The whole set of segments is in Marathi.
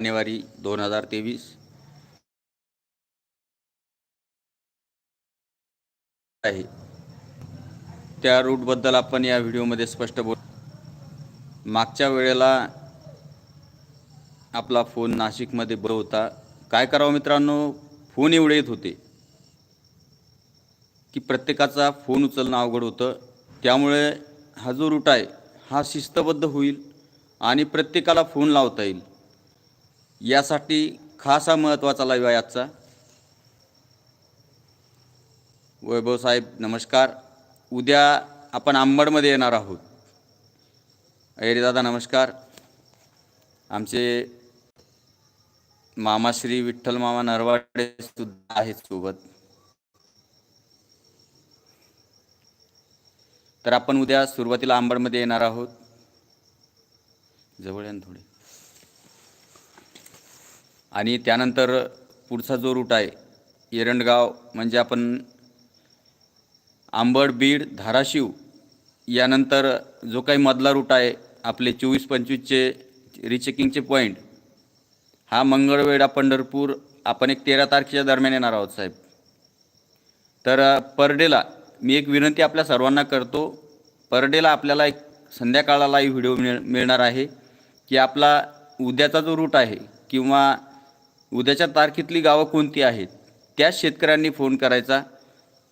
जानेवारी दोन हजार तेवीस. आहे. त्या रूटबद्दल आपण या व्हिडिओमध्ये स्पष्ट बोल मागच्या वेळेला आपला फोन नाशिकमध्ये बरं होता. काय करावं मित्रांनो? फोन एवढे येत होते की प्रत्येकाचा फोन उचलणं अवघड होतं. त्यामुळे हा जो रूट आहे हा शिस्तबद्ध होईल आणि प्रत्येकाला फोन लावता येईल. यासाठी खास हा महत्त्वाचा लाईव्ह आहे आजचा. वैभव साहेब नमस्कार. उद्या आपण आंबडमध्ये येणार आहोत. अयरे दादा नमस्कार. आमचे मामा श्री विठ्ठल मामा नरवाडे सुद्धा आहेत सोबत. तर आपण उद्या सुरुवातीला आंबडमध्ये येणार आहोत. जवळ थोडे. आणि त्यानंतर पुढचा जो रूट आहे एरंडगाव म्हणजे आपण आंबड बीड धाराशिव यानंतर जो काही मधला रूट आहे आपले चोवीस पंचवीसचे रिचेकिंगचे पॉईंट हा मंगळवेढा पंढरपूर आपण एक तेरा तारखेच्या दरम्यान येणार आहोत साहेब. तर पर डेला मी एक विनंती आपल्या सर्वांना करतो पर डेला आपल्याला एक संध्याकाळालाही व्हिडिओ मिळ मिळणार आहे की आपला उद्याचा जो रूट आहे किंवा उद्याच्या तारखेतली गावं कोणती आहेत? त्या शेतकऱ्यांनी फोन करायचा.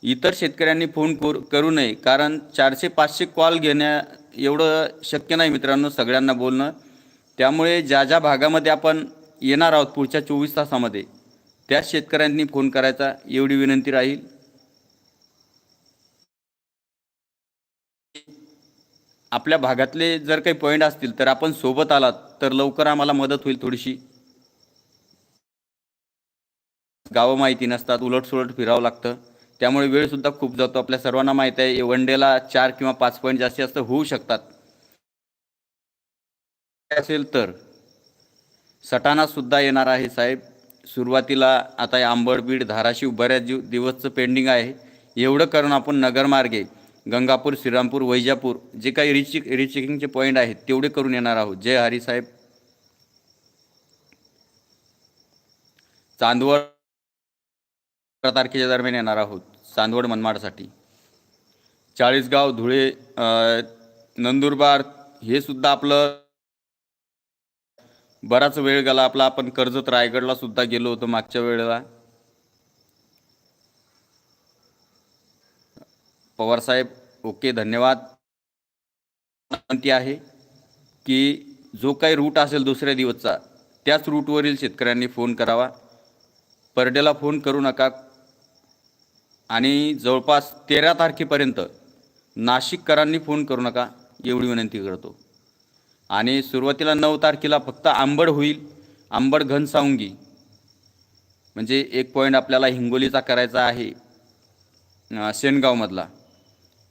इतर शेतकऱ्यांनी फोन कर करू नये कारण चारशे पाचशे कॉल घेण्या एवढं शक्य नाही मित्रांनो सगळ्यांना बोलणं. त्यामुळे ज्या ज्या भागामध्ये आपण येणार आहोत पुढच्या चोवीस तासामध्ये त्या शेतकऱ्यांनी फोन करायचा. एवढी विनंती राहील. आपल्या भागातले जर काही पॉईंट असतील तर आपण सोबत आलात तर लवकर आम्हाला मदत होईल थोडीशी. गावं माहिती नसतात उलटसुलट फिरावं लागतं. त्यामुळे वेळसुद्धा खूप जातो. आपल्या सर्वांना माहीत आहे वन डेला चार किंवा पाच पॉईंट जास्तीत जास्त होऊ शकतात. असेल तर सटाणासुद्धा येणार आहे साहेब. सुरुवातीला आता आंबड बीड धाराशिव बऱ्याच दिव दिवसचं पेंडिंग आहे. एवढं करून आपण नगरमार्गे गंगापूर श्रीरामपूर वैजापूर जे काही रिचिक रिचेकिंगचे पॉईंट आहेत तेवढे करून येणार आहोत. जय हरी साहेब. चांदवड अकरा तारखेच्या दरम्यान येणार आहोत चांदवड मनमाडसाठी. चाळीसगाव धुळे नंदुरबार हे सुद्धा आपलं बराच वेळ गेला. आपला आपण कर्जत रायगडला सुद्धा गेलो होतो मागच्या वेळेला. पवारसाहेब ओके धन्यवाद. विनंती आहे की जो काही रूट असेल दुसऱ्या दिवसचा त्याच रूटवरील शेतकऱ्यांनी फोन करावा. परडेला फोन करू नका. आणि जवळपास तेरा तारखेपर्यंत नाशिककरांनी फोन करू नका एवढी विनंती करतो. आणि सुरुवातीला नऊ तारखेला फक्त आंबड होईल आंबड घनसावंगी म्हणजे एक पॉईंट आपल्याला हिंगोलीचा करायचा आहे शेणगावमधला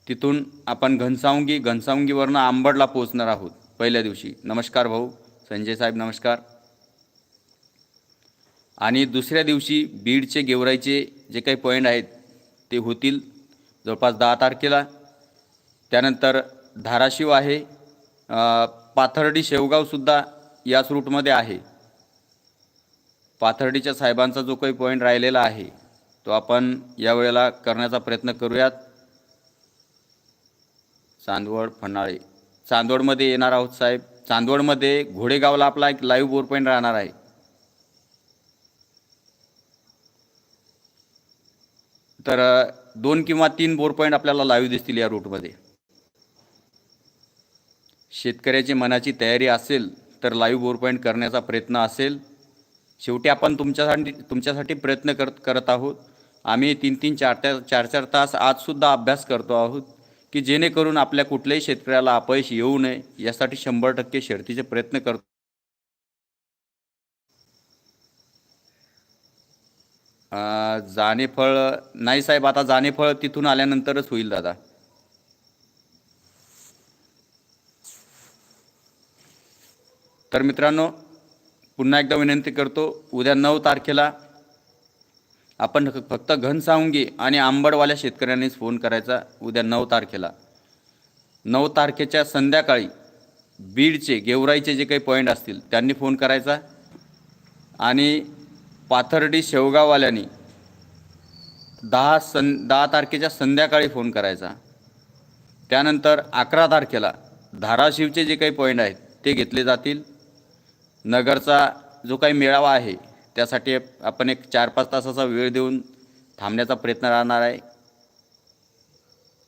तिथून आपण घनसावंगी घनसावंगीवरनं आंबडला पोहोचणार आहोत पहिल्या दिवशी. नमस्कार भाऊ संजय साहेब नमस्कार. आणि दुसऱ्या दिवशी बीडचे गेवराईचे जे काही पॉईंट आहेत ते होतील. जवळपास दहा तारखेला. त्यानंतर धाराशिव आहे. पाथर्डी शेवगावसुद्धा याच रूटमध्ये आहे. पाथर्डीच्या साहेबांचा जो काही पॉईंट राहिलेला आहे तो आपण यावेळेला करण्याचा प्रयत्न करूयात. चांदवड फणाळे चांदवडमध्ये येणार आहोत साहेब. चांदवडमध्ये घोडेगावला आपला एक लाईव्ह बोर पॉईंट राहणार आहे. तर दोन किंवा तीन बोर पॉईंट आपल्याला लाईव्ह दिसतील या रूटमध्ये. शेतकऱ्याची मनाची तयारी असेल तर लाईव्ह बोर पॉईंट करण्याचा प्रयत्न असेल. शेवटी आपण तुमच्यासाठी तुमच्यासाठी प्रयत्न करत करत आहोत. आम्ही तीन तीन चार चार चार चार तास आजसुद्धा अभ्यास करतो आहोत की जेणेकरून आपल्या कुठल्याही शेतकऱ्याला अपयश येऊ नये यासाठी शंभर टक्के शर्तीचे प्रयत्न करतो. जानेफळ नाही साहेब आता जानेफळ तिथून आल्यानंतरच होईल दादा. तर मित्रांनो पुन्हा एकदा विनंती करतो उद्या नऊ तारखेला आपण फक्त घनसावंगी आणि आंबडवाल्या शेतकऱ्यांनीच फोन करायचा उद्या नऊ तारखेला. नऊ तारखेच्या संध्याकाळी बीडचे गेवराईचे जे काही पॉईंट असतील त्यांनी फोन करायचा. आणि पाथर्डी शेवगाववाल्यानी दहा सं दहा तारखेच्या संध्याकाळी फोन करायचा. त्यानंतर अकरा तारखेला धाराशिवचे जे काही पॉईंट आहेत ते घेतले जातील. नगरचा जो काही मेळावा आहे त्यासाठी आपण एक चार पाच तासाचा वेळ देऊन थांबण्याचा प्रयत्न राहणार आहे.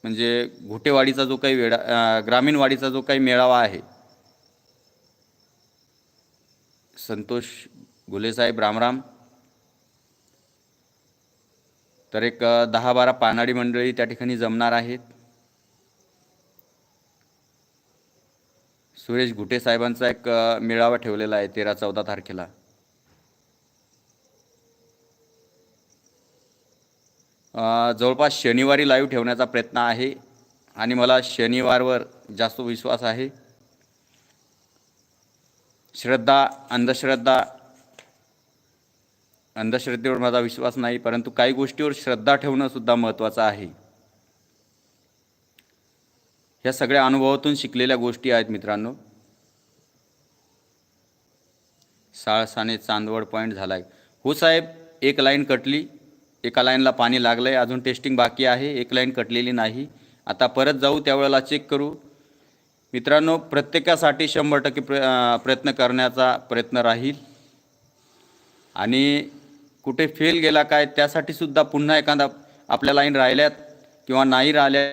म्हणजे घोटेवाडीचा जो काही वेळा ग्रामीणवाडीचा ग्रामीण वाडीचा जो काही मेळावा आहे संतोष गुलेसाहेब रामराम तर एक दहा बारा पानाडी मंडळी त्या ठिकाणी जमणार आहेत. सुरेश घुटे साहेबांचा एक मेळावा ठेवलेला आहे तेरा चौदा तारखेला जवळपास शनिवारी लाईव्ह ठेवण्याचा प्रयत्न आहे आणि मला शनिवारवर जास्त विश्वास आहे. श्रद्धा अंधश्रद्धा अंधश्रद्धेवर माझा विश्वास नाही परंतु काही गोष्टीवर श्रद्धा ठेवणं सुद्धा महत्त्वाचं आहे. ह्या सगळ्या अनुभवातून शिकलेल्या गोष्टी आहेत मित्रांनो. साळसाने चांदवड पॉईंट झाला आहे हो साहेब एक लाईन कटली एका लाईनला पाणी लागलं आहे अजून टेस्टिंग बाकी आहे एक लाईन कटलेली नाही. आता परत जाऊ त्यावेळेला चेक करू. मित्रांनो प्रत्येकासाठी शंभर टक्के प्र प्रयत्न करण्याचा प्रयत्न राहील. आणि कुठे फेल गेला काय त्यासाठी सुद्धा पुन्हा एखादा आपल्या लाईन राहिल्यात किंवा नाही राहिल्या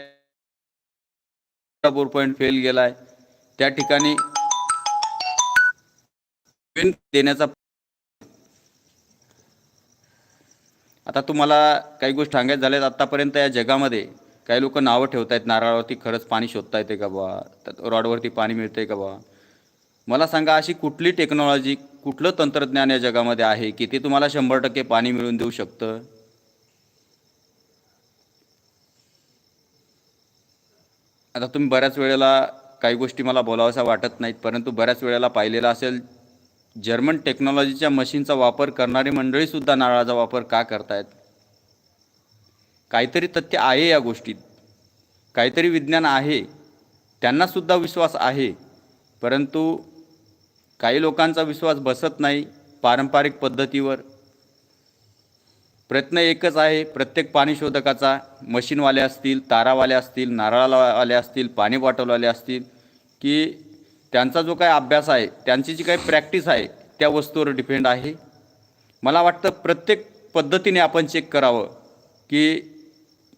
फोर पॉईंट फेल गेलाय. त्या ठिकाणी देण्याचा आता तुम्हाला काही गोष्ट सांगायचं झाल्यात आत्तापर्यंत या जगामध्ये काही लोक नावं ठेवतायत नारळावरती खरंच पाणी शोधता येते का बा रॉडवरती पाणी मिळतंय का बा मला सांगा अशी कुठली टेक्नॉलॉजी कुठलं तंत्रज्ञान या जगामध्ये आहे की ते तुम्हाला शंभर टक्के पाणी मिळवून देऊ शकतं? आता तुम्ही बऱ्याच वेळेला काही गोष्टी मला बोलाव्याशा वाटत नाहीत परंतु बऱ्याच वेळेला पाहिलेलं असेल जर्मन टेक्नॉलॉजीच्या मशीनचा वापर करणारी मंडळीसुद्धा नारळाचा वापर का करतायत? काहीतरी तथ्य आहे या गोष्टीत. काहीतरी विज्ञान आहे. त्यांनासुद्धा विश्वास आहे. परंतु काही लोकांचा विश्वास बसत नाही पारंपरिक पद्धतीवर. प्रयत्न एकच आहे प्रत्येक पाणी शोधकाचा मशीनवाले असतील तारावाले असतील नारळावाले असतील पाणी बॉटलवाले असतील की त्यांचा जो काही अभ्यास आहे त्यांची जी काही प्रॅक्टिस आहे त्या वस्तूवर डिपेंड आहे. मला वाटतं प्रत्येक पद्धतीने आपण चेक करावं की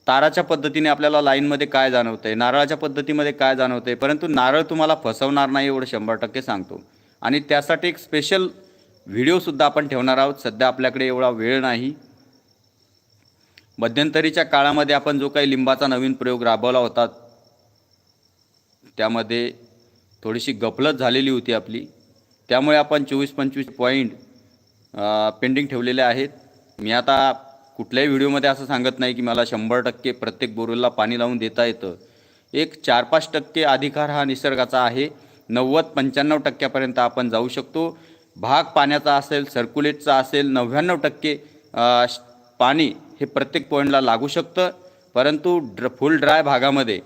ताराच्या पद्धतीने आपल्याला लाईनमध्ये काय जाणवतं आहे नारळाच्या पद्धतीमध्ये काय जाणवतं आहे परंतु नारळ तुम्हाला फसवणार नाही एवढं शंभर टक्के सांगतो. आणि त्यासाठी एक स्पेशल व्हिडिओसुद्धा आपण ठेवणार आहोत. सध्या आपल्याकडे एवढा वेळ नाही. मध्यंतरीच्या काळामध्ये आपण जो काही लिंबाचा नवीन प्रयोग राबवला होता त्यामध्ये थोडीशी गफलत झालेली होती आपली. त्यामुळे आपण चोवीस पंचवीस पॉईंट पेंडिंग ठेवलेले आहेत. मी आता कुठल्याही व्हिडिओमध्ये असं सांगत नाही की मला शंभर टक्के प्रत्येक बोरवेलला पाणी लावून देता येतं. एक चार पाच टक्के अधिकार हा निसर्गाचा आहे. नव्वद पंच्याण्णव टक्क्यापर्यंत आपण जाऊ शकतो. भाग पाण्याचा असेल सर्क्युलेटचा असेल नव्याण्णव टक्के श- पाणी हे प्रत्येक पॉईंटला लागू शकतं. परंतु ड्र फुल ड्राय भागामध्ये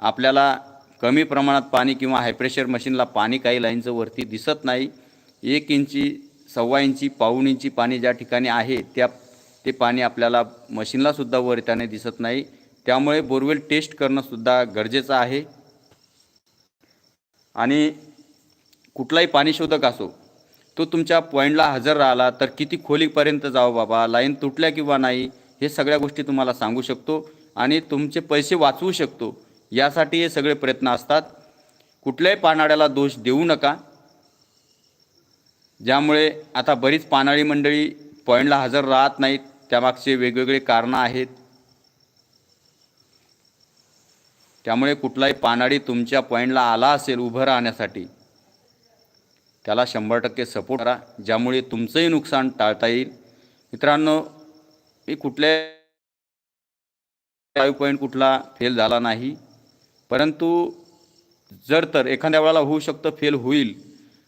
आपल्याला कमी प्रमाणात पाणी किंवा हाय प्रेशर मशीनला पाणी काही लाईनचं वरती दिसत नाही. एक इंची सव्वा इंची पाऊण इंची पाणी ज्या ठिकाणी आहे त्या ते पाणी आपल्याला मशीनलासुद्धा वर त्याने दिसत नाही. त्यामुळे बोरवेल टेस्ट करणंसुद्धा गरजेचं आहे. आणि कुठलाही पाणी शोधक असो तो तुमच्या पॉईंटला हजर राहिला तर किती खोलीपर्यंत जावं बाबा? लाईन तुटल्या किंवा नाही? हे सगळ्या गोष्टी तुम्हाला सांगू शकतो आणि तुमचे पैसे वाचवू शकतो. यासाठी हे सगळे प्रयत्न असतात. कुठल्याही पानाड्याला दोष देऊ नका. ज्यामुळे आता बरीच पानाळी मंडळी पॉईंटला हजर राहत नाहीत. त्यामागचे वेगवेगळे कारणं आहेत. त्यामुळे कुठलाही पानाडी तुमच्या पॉईंटला आला असेल उभं राहण्यासाठी त्याला शंभर टक्के सपोर्ट करा ज्यामुळे तुमचंही नुकसान टाळता येईल. मित्रांनो मी कुठल्याही लाईव्ह पॉईंट कुठला फेल झाला नाही परंतु जर तर एखाद्या वेळेला होऊ शकतं फेल होईल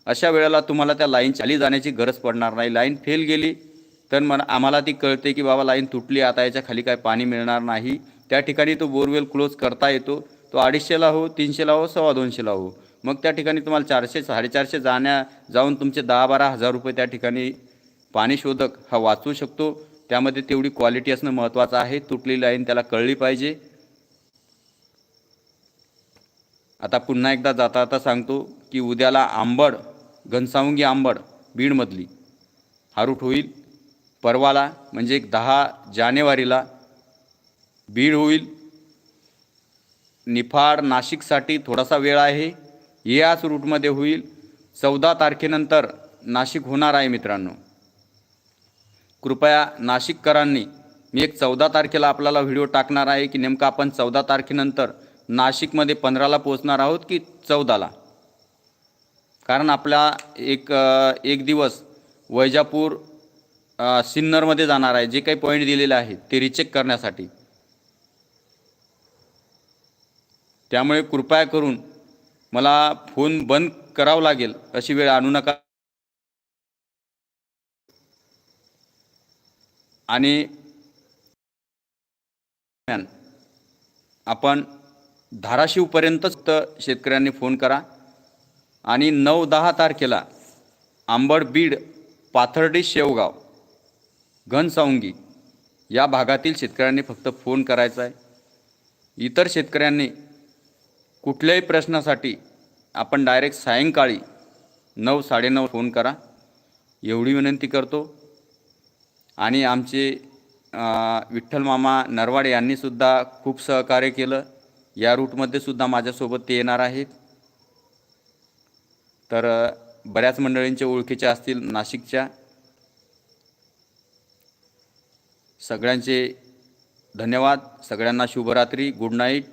अशा वेळेला तुम्हाला त्या लाईन चाली जाण्याची गरज पडणार नाही. लाईन फेल गेली तर मन आम्हाला ती कळते की बाबा लाईन तुटली आता याच्या खाली काय पाणी मिळणार नाही. त्या ठिकाणी तो बोरवेल क्लोज करता येतो. तो अडीचशेला हो तीनशेला हो सव्वा दोनशेला हो. मग त्या ठिकाणी तुम्हाला चारशे साडेचारशे जाण्या जाऊन तुमचे दहा बारा हजार रुपये त्या ठिकाणी पाणी शोधक हा वाचू शकतो. त्यामध्ये तेवढी क्वालिटी असणं महत्त्वाचं आहे. तुटलेली लाईन त्याला कळली पाहिजे. आता पुन्हा एकदा जाता जाता सांगतो की उद्याला आंबड घनसावंगी आंबड बीडमधली. हा रूट होईल. परवाला म्हणजे एक दहा जानेवारीला बीड होईल. निफाड नाशिकसाठी थोडासा वेळ आहे. याच रूटमध्ये होईल. चौदा तारखेनंतर नाशिक होणार आहे मित्रांनो. कृपया नाशिककरांनी मी एक चौदा तारखेला आपल्याला व्हिडिओ टाकणार आहे की नेमकं आपण चौदा तारखेनंतर नाशिकमध्ये पंधराला पोहोचणार आहोत की चौदाला? कारण आपला एक एक दिवस वैजापूर सिन्नरमध्ये जाणार आहे. जे काही पॉईंट दिलेले आहेत ते रिचेक करण्यासाठी. त्यामुळे कृपया करून मला फोन बंद करावा लागेल अशी वेळ आणू नका. आणि आपण धाराशिवपर्यंतच तर शेतकऱ्यांनी फोन करा. आणि नऊ दहा तारखेला आंबड बीड पाथर्डी शेवगाव घनसावंगी या भागातील शेतकऱ्यांनी फक्त फोन करायचा आहे. इतर शेतकऱ्यांनी कुठल्याही प्रश्नासाठी आपण डायरेक्ट सायंकाळी नऊ साडेनऊ फोन करा. एवढी विनंती करतो. आणि आमचे विठ्ठल मामा नरवाडे यांनीसुद्धा खूप सहकार्य केलं. या रूटमध्ये सुद्धा माझ्यासोबत ते येणार आहेत. तर बऱ्याच मंडळींच्या ओळखीच्या असतील नाशिकच्या. सगळ्यांचे धन्यवाद. सगळ्यांना शुभरात्री. Good night